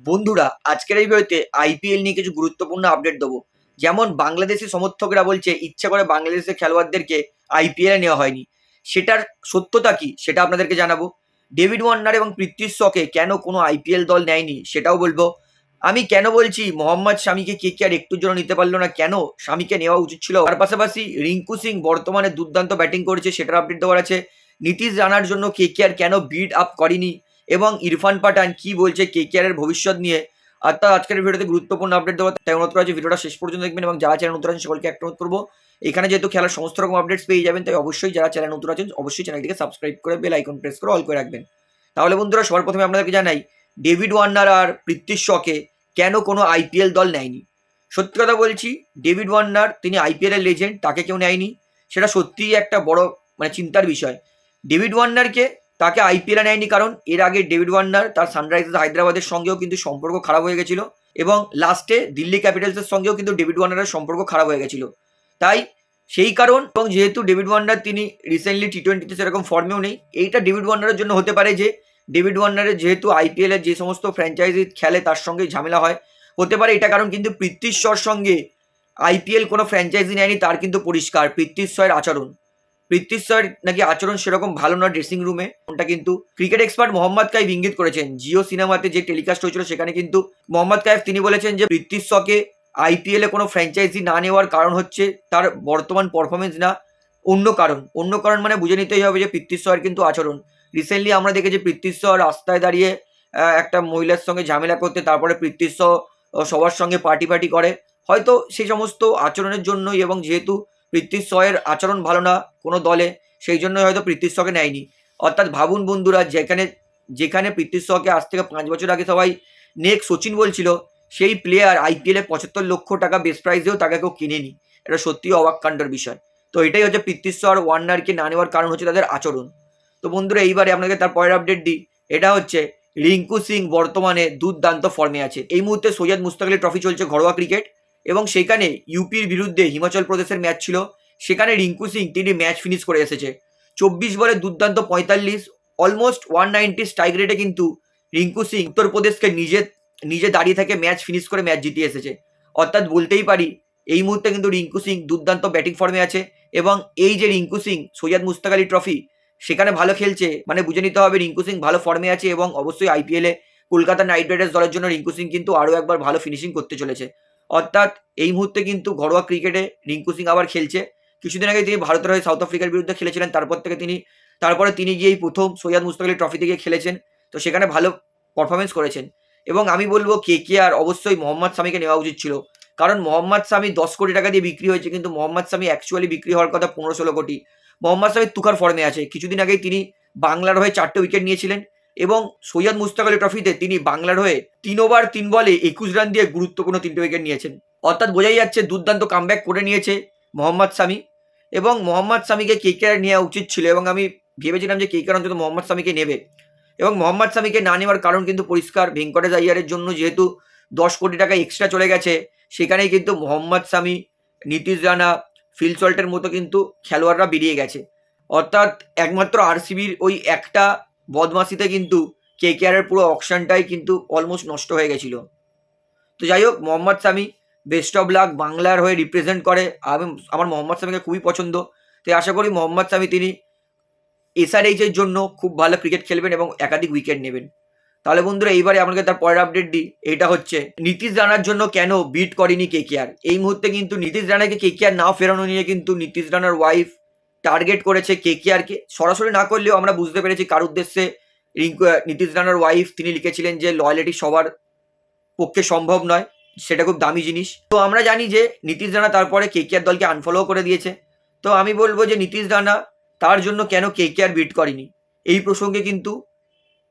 বন্ধুরা, আজকের এই ভিডিওতে আইপিএল নিয়ে কিছু গুরুত্বপূর্ণ আপডেট দেবো। যেমন বাংলাদেশি সমর্থকরা বলছে, ইচ্ছা করে বাংলাদেশের খেলোয়াড়দেরকে আইপিএলে নেওয়া হয়নি। সেটার সত্যতা কি, সেটা আপনাদেরকে জানাব। ডেভিড ওয়ার্নার এবং পৃথ্বী শকে কেন কোনো আইপিএল দল নেয়নি, সেটাও বলব। আমি কেন বলছি, মোহাম্মদ স্বামীকে কে কে আর একটুর জন্য নিতে পারল না, কেন স্বামীকে নেওয়া উচিত ছিল? তার পাশাপাশি রিঙ্কু সিং বর্তমানে দুর্দান্ত ব্যাটিং করেছে, সেটার আপডেট দেওয়ার আছে। নীতিশ রানার জন্য কে কে আর কেন বিড আপ করেনি? এবং ইরফান পাঠান কি বলছে, কে কে এর ভবিষ্যৎ নিয়ে। আর তার আজকের ভিডিওতে গুরুত্বপূর্ণ আপডেট দেওয়া তাই অনুরোধ করা ভিডিওটা শেষ পর্যন্ত দেখবেন এবং যারা চ্যানেল নতুন আছেন সকলকে একটা অনুরোধ করব, এখানে যেহেতু খেলার সমস্ত রকম আপডেটস পেয়ে যাবেন, তাই অবশ্যই যারা চ্যানেল নতুন আছেন, অবশ্যই চ্যানেলটিকে সাবস্ক্রাইব করে বেল আইকন প্রেস করে অল করে রাখবেন। তাহলে বন্ধুরা, সবার প্রথমে আপনাদেরকে জানাই ডেভিড ওয়ার্নার আর পৃথ্বী শকে কেন কোনো আইপিএল দল নেয়নি? সত্যি কথা বলছি ডেভিড ওয়ার্নার তিনি আইপিএলের লেজেন্ড তাকে কেউ নেয়নি, সেটা সত্যিই একটা বড় মানে চিন্তার বিষয়। ডেভিড ওয়ার্নারকে তাকে আইপিএলে নেয়নি কারণ এর আগে ডেভিড ওয়ার্নার তার সানরাইজার্স হায়দ্রাবাদের সঙ্গেও কিন্তু সম্পর্ক খারাপ হয়ে গেছিল এবং লাস্টে দিল্লি ক্যাপিটালসের সঙ্গেও কিন্তু ডেভিড ওয়ার্নারের সম্পর্ক খারাপ হয়ে গেছিল। তাই সেই কারণ এবং যেহেতু ডেভিড ওয়ার্নার তিনি রিসেন্টলি টি টোয়েন্টিতে সেরকম ফর্মেও নেই, এইটা ডেভিড ওয়ার্নারের জন্য হতে পারে যে ডেভিড ওয়ার্নারের যেহেতু আইপিএলের যে সমস্ত ফ্র্যাঞ্চাইজি খেলে তার সঙ্গে ঝামেলা হয়। হতে পারে এটা কারণ কিন্তু পৃথ্বীশ্বর সঙ্গে আইপিএল কোনো ফ্র্যাঞ্চাইজি নেয়নি, তার কিন্তু পরিষ্কার পৃথ্বীশ্বরের আচরণ। পৃথ্বীশ্বর নাকি আচরণ সেরকম ভালো না ড্রেসিং রুমে ওটা কিন্তু? ক্রিকেট এক্সপার্ট মোহাম্মদ কাইফ ইঙ্গিত করেছেন। জিও সিনেমাতে যে টেলিকাস্ট হয়েছিল, সেখানে কিন্তু মোহাম্মদ কাইফ তিনি বলেছেন যে পৃথ্বীশ্বকে আইপিএলে কোনো ফ্র্যাঞ্চাইজি না নেওয়ার কারণ হচ্ছে তার বর্তমান পারফরমেন্স না। অন্য কারণ। অন্য কারণ মানে বুঝে নিতেই হবে যে পৃথ্বীশ্বর কিন্তু আচরণ। রিসেন্টলি আমরা দেখেছি পৃথ্বীশ্বর রাস্তায় দাঁড়িয়ে একটা মহিলার সঙ্গে ঝামেলা করতে, তারপরে পৃথ্বীশ্বর সবার সঙ্গে পার্টি পার্টি করে। হয়তো সেই সমস্ত আচরণের জন্যই এবং যেহেতু পৃথ্বীশ্বরের আচরণ ভালো না কোনো দলে, সেই জন্যই হয়তো পৃথ্বীশ্বকে নেয়নি। অর্থাৎ ভাবুন বন্ধুরা, যেখানে যেখানে পৃথ্বীশ্বকে আজ থেকে পাঁচ বছর আগে সবাই নেক সচিন বলছিল, সেই প্লেয়ার আইপিএলে পঁচাত্তর লক্ষ টাকা বেস্ট প্রাইজেও তাকে কেউ কিনেনি। এটা সত্যি অবাক কাণ্ডর বিষয়। তো এটাই হচ্ছে পৃথ্বীশ্বর ওয়ার্নারকে না নেওয়ার কারণ হচ্ছে তাদের আচরণ। তো বন্ধুরা, এইবারে আপনাকে তার পরের আপডেট দিই। এটা হচ্ছে রিঙ্কু সিং বর্তমানে দুর্দান্ত ফর্মে আছে। এই মুহূর্তে সৈয়দ মুস্তাক আলী ট্রফি চলছে ঘরোয়া ক্রিকেট এবং সেখানে ইউপির বিরুদ্ধে হিমাচল প্রদেশের ম্যাচ ছিল। সেখানে রিঙ্কু সিং, তিনি ম্যাচ ফিনিশ করে এসেছে। চব্বিশ বলে দুর্দান্ত পঁয়তাল্লিশ অলমোস্ট ওয়ান নাইনটি স্ট্রাইক রেটে কিন্তু রিঙ্কু সিং উত্তরপ্রদেশকে নিজে নিজে দাঁড়িয়ে থেকে ম্যাচ ফিনিশ করে ম্যাচ জিতিয়ে এসেছে। অর্থাৎ বলতেই পারি, এই মুহূর্তে কিন্তু রিঙ্কু সিং দুর্দান্ত ব্যাটিং ফর্মে আছে এবং এই যে রিঙ্কু সিং, সৈয়দ মুস্তাক আলী ট্রফি সেখানে ভালো খেলছে। মানে বুঝে নিতে হবে রিঙ্কু সিং ভালো ফর্মে আছে এবং অবশ্যই আইপিএলে কলকাতা নাইট রাইডার্স দলের জন্য রিঙ্কু সিং কিন্তু আরও একবার ভালো ফিনিশিং করতে চলেছে। অর্থাৎ এই মুহূর্তে কিন্তু ঘরোয়া ক্রিকেটে রিঙ্কু সিং আবার খেলছে। কিছুদিন আগে তিনি ভারতের হয়ে সাউথ আফ্রিকার বিরুদ্ধে খেলেছিলেন, তারপর থেকে তিনি, তারপরে তিনি গিয়েই প্রথম সৈয়দ মুস্তাক আলী ট্রফিতে গিয়ে খেলেছেন, তো সেখানে ভালো পারফরমেন্স করেছেন। এবং আমি বলব কে কে আর অবশ্যই মোহাম্মদ সামিকে নেওয়া উচিত ছিল। কারণ মোহাম্মদ সামি দশ কোটি টাকা দিয়ে বিক্রি হয়েছে, কিন্তু মোহাম্মদ সামি অ্যাকচুয়ালি বিক্রি হওয়ার কথা পনেরো ষোলো কোটি। মোহাম্মদ সামি তুখার ফর্মে আছে। কিছুদিন আগেই তিনি বাংলার হয়ে চারটে উইকেট নিয়েছিলেন এবং সৈয়দ মুস্তাক আলী ট্রফিতে তিনি বাংলার হয়ে তিন ওভার তিন বলে একুশ রান দিয়ে গুরুত্বপূর্ণ তিনটে উইকেট নিয়েছেন। অর্থাৎ বোঝাই যাচ্ছে দুর্দান্ত কামব্যাক করে নিয়েছে মোহাম্মদ সামি। এবং মোহাম্মদ সামিকে কে কে নেওয়া উচিত ছিল এবং আমি ভেবেছিলাম যে কে কে অন্তত মোহাম্মদ সামিকে নেবে। এবং মোহাম্মদ সামিকে না নেওয়ার কারণ কিন্তু পরিষ্কার ভেঙ্কটেশ আইয়ারের জন্য যেহেতু দশ কোটি টাকা এক্সট্রা চলে গেছে, সেখানেই কিন্তু মোহাম্মদ সামি, নীতিশ রানা, ফিল সল্টের মতো কিন্তু খেলোয়াড়রা বেরিয়ে গেছে। অর্থাৎ একমাত্র আরসিবির ওই একটা বদমাসিতে কিন্তু কে কে আরের পুরো অপশানটাই কিন্তু অলমোস্ট নষ্ট হয়ে গেছিল। তো যাই হোক, Mohammed Shami best of luck বাংলার হয়ে রিপ্রেজেন্ট করে। আমি, আমার মোহাম্মদ সামিকে খুবই পছন্দ। তো আশা করি মোহাম্মদ সামি তিনি এসআরএইচের জন্য খুব ভালো ক্রিকেট খেলবেন এবং একাধিক উইকেট নেবেন। তাহলে বন্ধুরা, এইবারে আপনাকে তার পরের আপডেট দিই। এটা হচ্ছে, নীতিশ রানার জন্য কেন বিট করেনি কে কে আর এই মুহূর্তে কিন্তু নীতিশ রানাকে কে কে আর না ফেরানো নিয়ে কিন্তু নীতিশ রানার ওয়াইফ টার্গেট করেছে কে কে। আরকে সরাসরি না করলেও আমরা বুঝতে পেরেছি কার উদ্দেশ্যে রিঙ্কু, নীতিশ রানার ওয়াইফ তিনি লিখেছিলেন যে লয়ালিটি সবার পক্ষে সম্ভব নয়। সেটা খুব দামি জিনিস। তো আমরা জানি যে নীতিশ রানা তারপরে কে কে আর দলকে আনফলো করে দিয়েছে। তো আমি বলব যে নীতিশ রানা তার জন্য কেন কে কে আর বিট করেনি? এই প্রসঙ্গে কিন্তু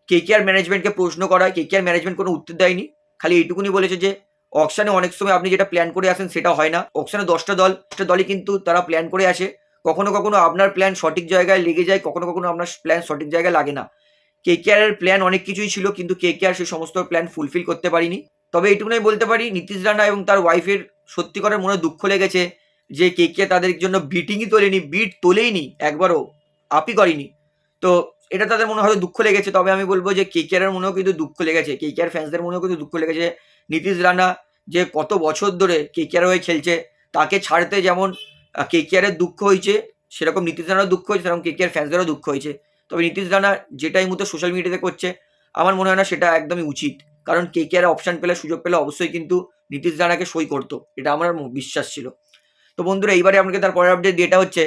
কে কে আর ম্যানেজমেন্টকে প্রশ্ন করা কে কে আর ম্যানেজমেন্ট কোনো উত্তর দেয়নি। খালি এইটুকুনি বলেছে যে অকশানে অনেক সময় আপনি যেটা প্ল্যান করে আসেন সেটা হয় না। অকশানে দশটা দল, দশটা দলই কিন্তু তারা প্ল্যান করে আসে। কখনো কখনো আপনার প্ল্যান সঠিক জায়গায় লেগে যায়, কখনো কখনো আপনার প্ল্যান সঠিক জায়গায় লাগে না। কে কে আর প্ল্যান অনেক কিছুই ছিল, কিন্তু কে কে আর সেই সমস্ত প্ল্যান ফুলফিল করতে পারিনি। তবে এইটুকুনি বলতে পারি, নীতিশ রানা এবং তার ওয়াইফের সত্যিকারের মনে দুঃখ লেগেছে যে কে কে তাদের জন্য বিটিংই তোলেনি বিট তোলেইনি, একবারও আপই করেনি। তো এটা তাদের মনে হয়তো দুঃখ লেগেছে, তবে আমি বলব যে কে কে মনেও কিন্তু দুঃখ লেগেছে, কে কে ফ্যান্সদের মনেও কিন্তু দুঃখ লেগেছে। নীতিশ রানা যে কত বছর ধরে কে কে হয়ে খেলছে, তাকে ছাড়তে যেমন কে কে দুঃখ হয়েছে, সেরকম নীতিশ রানার দুঃখ হয়েছে, সেরকম কে কে ফ্যান্সদেরও দুঃখ হয়েছে। তবে নীতিশ রানা যেটাই মতো সোশ্যাল মিডিয়াতে করছে, আমার মনে হয় না সেটা একদমই উচিত। কারণ কে কে আর অপশান পেলে, সুযোগ পেলে অবশ্যই কিন্তু নীতিশ রানাকে সই করতো। এটা আমার বিশ্বাস ছিল। তো বন্ধুরা, এইবারে আপনাকে তার পরের আপডেট যেটা হচ্ছে,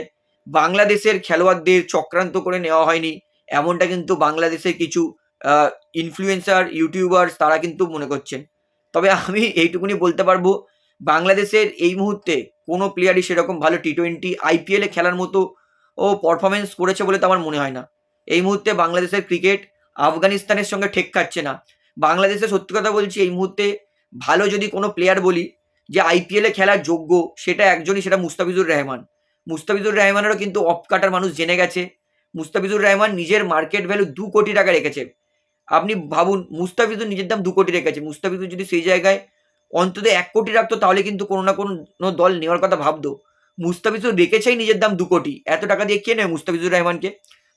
বাংলাদেশের খেলোয়াড়দের চক্রান্ত করে নেওয়া হয়নি। এমনটা কিন্তু বাংলাদেশের কিছু ইনফ্লুয়েন্সার ইউটিউবার্স তারা কিন্তু মনে করছেন। তবে আমি এইটুকুনি বলতে পারব, বাংলাদেশের এই মুহূর্তে কোনো প্লেয়ারই সেরকম ভালো টি টোয়েন্টি আইপিএলে খেলার মতো, ও পারফরমেন্স করেছে বলে তো আমার মনে হয় না। এই মুহূর্তে বাংলাদেশের ক্রিকেট আফগানিস্তানের সঙ্গে ঠেক খাচ্ছে না। বাংলাদেশে সত্যি কথা বলছি, এই মুহূর্তে ভালো যদি কোনো প্লেয়ার বলি যে আইপিএলে খেলার যোগ্য, সেটা একজনই সেটা মুস্তাফিজুর রহমান। মুস্তাফিজুর রহমানেরও কিন্তু অফ কাটার মানুষ জেনে গেছে। মুস্তাফিজুর রহমান নিজের মার্কেট ভ্যালু দু কোটি টাকা রেখেছে। আপনি ভাবুন, মুস্তাফিজুর নিজের দাম দু কোটি রেখেছে। মুস্তাফিজুর যদি সেই জায়গায় অন্তত এক কোটি রাখতো, তাহলে কিন্তু কোনো না কোনো দল নেওয়ার কথা ভাবতো। মুস্তাফিজুর রেখেছেই নিজের দাম দু কোটি। এত টাকা দিয়ে কে নেয় মুস্তাফিজুর রহমানকে?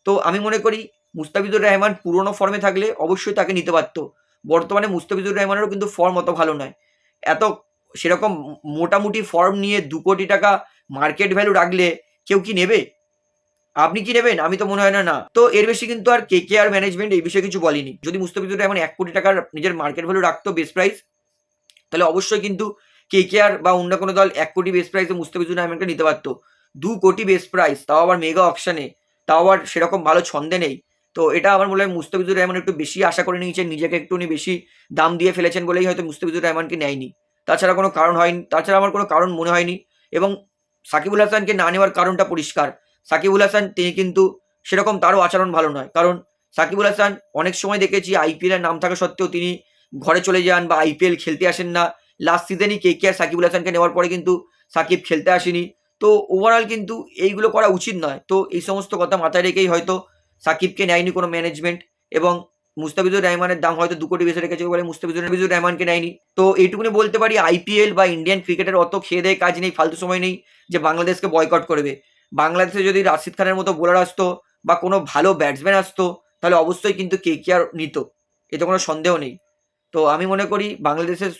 তো আমি মনে করি, মুস্তাফিজুর রহমান পুরনো ফর্মে থাকলে অবশ্যই তাকে নিতে পারতো। বর্তমানে মুস্তাফিজুর রহমানেরও কিন্তু ফর্ম অত ভালো নয়। এত সেরকম মোটামুটি ফর্ম নিয়ে দু কোটি টাকা মার্কেট ভ্যালু রাখলে কেউ কি নেবে? আপনি কি নেবেন? আমি তো মনে হয় না না। তো এর বেশি কিন্তু আর কে কে আর ম্যানেজমেন্ট এই বিষয়ে কিছু বলেনি। যদি মুস্তাফিজুর রহমান এক কোটি টাকার নিজের মার্কেট ভ্যালু রাখতো বেস্ট প্রাইস তাহলে অবশ্যই কিন্তু কে কে আর বা অন্য কোনো দল এক কোটি বেস্ট প্রাইসে মুস্তাফিজুর রহমানকে নিতে পারতো। দু কোটি বেস্ট প্রাইস তাও আবার মেগা অপশানে তাও আবার সেরকম ভালো ছন্দে নেই। তো এটা আমার মনে হয় মুস্তাফিজুর রহমান একটু বেশি আশা করে নিয়েছেন, নিজেকে একটুখানি বেশি দাম দিয়ে ফেলেছেন বলেই হয়তো মুস্তাফিজুর রহমানকে নেয়নি। তাছাড়া কোনো কারণ হয়নি, তাছাড়া আমার কোনো কারণ মনে হয়নি এবং সাকিবুল হাসানকে না নেওয়ার কারণটা পরিষ্কার। সাকিবুল হাসান, তিনি কিন্তু সেরকম তারও আচরণ ভালো নয়, কারণ সাকিবুল হাসান অনেক সময় দেখেছি আইপিএলের নাম থাকা সত্ত্বেও তিনি ঘরে চলে যান বা আইপিএল খেলতে আসেন না। লাস্ট সিজনই কে কে আর সাকিবুল হাসানকে নেওয়ার পরে কিন্তু সাকিব খেলতে আসেনি। তো ওভারঅল কিন্তু এইগুলো করা উচিত নয়। তো এই সমস্ত কথা মাথায় রেখেই হয়তো সাকিবকে নেয়নি কোনো ম্যানেজমেন্ট এবং মুস্তাফিজুর রহমানের দাম হয়তো দু কোটি বেশি রেখেছে বলে মুস্তাফিজুর মুস্তাফিজুর রহমানকে নেয়নি। তো এইটুকুনি বলতে পারি আইপিএল বা ইন্ডিয়ান ক্রিকেটের অত খেয়ে দেয় কাজ নেই, ফালতু সময় নেই যে বাংলাদেশকে বয়কট করবে। বাংলাদেশে যদি রাশিদ খানের মতো বোলার আসতো বা কোনো ভালো ব্যাটসম্যান আসতো, তাহলে অবশ্যই কিন্তু কে কে আর নিত, এতে কোনো সন্দেহ নেই। তো আমি মনে করি বাংলাদেশের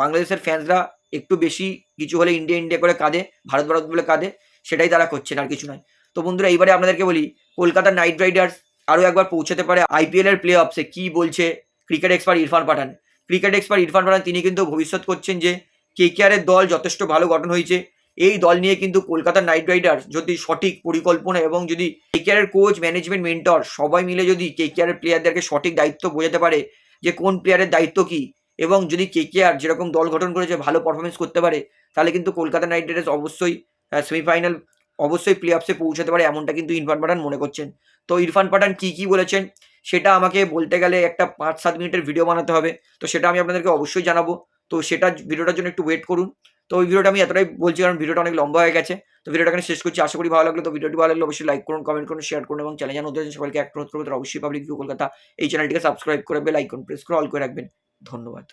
বাংলাদেশের ফ্যান্সরা একটু বেশি কিছু হলে ইন্ডিয়া ইন্ডিয়া করে কাঁদে ভারত ভারত বলে কাঁদে, সেটাই তারা করছেন আর কিছু নয়। তো বন্ধুরা, এইবারে আপনাদেরকে বলি কলকাতার নাইট রাইডার্স আরও একবার পৌঁছাতে পারে আইপিএল এর প্লে অফসে কী বলছে cricket expert Irfan Pathan? Cricket expert Irfan Pathan, তিনি কিন্তু ভবিষ্যৎ করছেন যে কে কেআরের দল যথেষ্ট ভালো গঠন হয়েছে। এই দল নিয়ে কিন্তু কলকাতার নাইট রাইডার্স যদি সঠিক পরিকল্পনা এবং যদি কে কেআরের কোচ ম্যানেজমেন্ট মেন্টর সবাই মিলে যদি কে কেআরের প্লেয়ারদেরকে সঠিক দায়িত্ব বোঝাতে পারে যে কোন প্লেয়ারের দায়িত্ব কী এবং যদি কে কে আর যেরকম দল গঠন করেছে, ভালো পারফরমেন্স করতে পারে, তাহলে কিন্তু কলকাতা নাইট রাইডার্স অবশ্যই সেমিফাইনাল অবশ্যই প্লে অফসে পৌঁছাতে পারে এমনটা কিন্তু ইরফান পাঠান মনে করছেন। তো ইরফান পাঠান কী কী বলেছেন? সেটা আমাকে বলতে গেলে একটা পাঁচ সাত মিনিটের ভিডিও বানাতে হবে। তো সেটা আমি আপনাদেরকে অবশ্যই জানাব। তো সেটা ভিডিওটার জন্য একটু ওয়েট করুন। তো ওই ভিডিওটা আমি এতটাই বলছি কারণ ভিডিওটা অনেক লম্বা হয়ে গেছে। তো ভিডিওটা এখানে শেষ করছি। আশা করি ভালো লাগল। তো ভিডিওটি ভালো লাগলে অবশ্যই লাইক করুন কমেন্ট করুন শেয়ার করুন এবং চ্যানেল ওদের সকলকে এক করতে অবশ্যই পাবলিক ভিউ কলকাতা এই চ্যানেলটিকে সাবস্ক্রাইব করে বেল আইকন প্রেস করে অল করে রাখবেন। ধন্যবাদ।